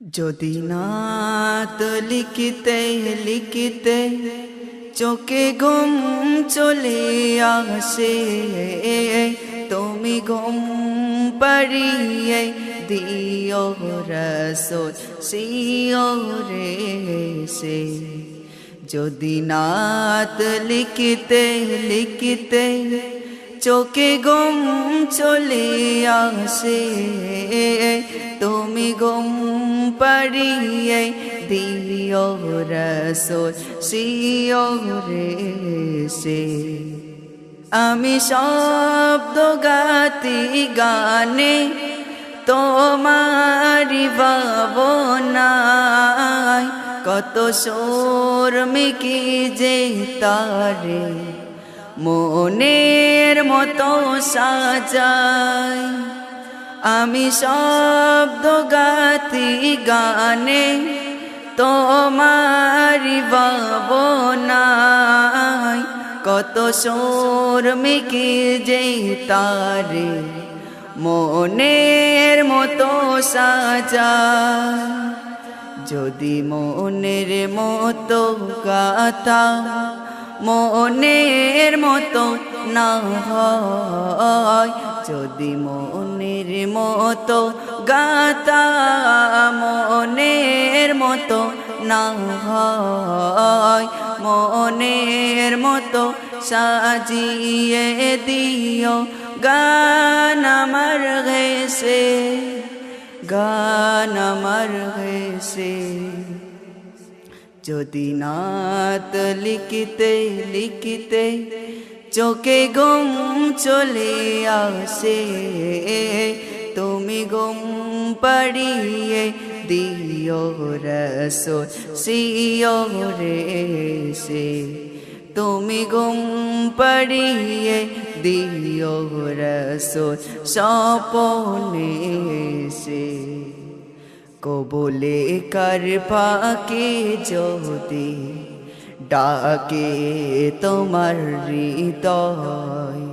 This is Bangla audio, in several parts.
যদি নাত লিখিতে লিখিতে চোখে ঘুম চলে আসে, তুমি ঘুম পারিয়ে দিও রসোল সিও রে সে যদি নাত লিখিতে লিখিতে চোখে ঘুম চলে আসে, তুমি ঘুম পারিয়ে দিও রসোল সিও রে সে আমি শব্দ গাতি গানে তোমারি ভাবনায় কত সোর মিকি যে তারে মনের মতো সাজায় আমি শব্দ গাতি গানে তোমারি ভাবনায় কত সোর মিকি যে তারে মনের মতো সাজায় যদি মনের মতো গাথা, মনের মতো না যদি মনের মতো গাতা মনের মতো না মনের মতো সাজিয়ে দিও গান আমার ঘেসে গান আমার ঘেসে যদি নাত লিখিতে লিখিতে চোখে ঘুম চলে আসে। তুমি ঘুম পাড়িয়ে দিও রসো সিও রে সে তুমি ঘুম পাড়িয়ে দিও রসো সপনে সে কবলে কার পাকে যদি ডাকে তোমার হৃদয়।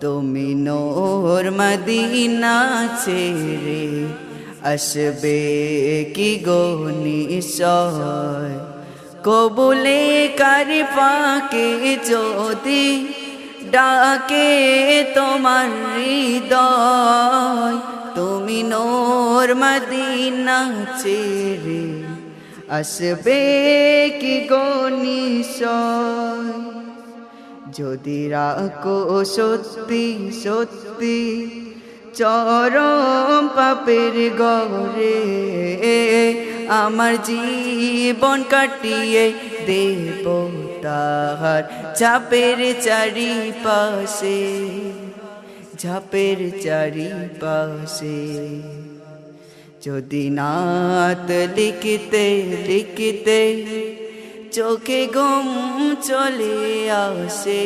তুমি নোর মদিনা ছেড়ে আসবে কি গো নিশয়? কবলে কার পাকে যদি ডাকে তোমার হৃদয়। তুমি নোর মদিনা ছেড়ে আসবে কি গনিশয় যদি রাখো সত্যি সত্যি চরম পাপের গরে আমার জীবন কাটিয়ে দেব তাহার চাপের চারি পাশে ঝাপের চারি পাশে যদি নাত লিখিতে লিখিতে চোখে ঘুম চলে আসে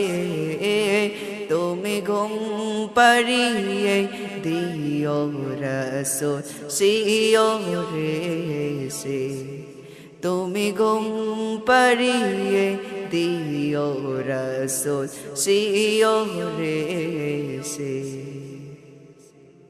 তুমি ঘুম পারিয়ে দিও রসো সিও রে সে তুমি ঘুম পারিয়ে দিও রসো সিও রে সে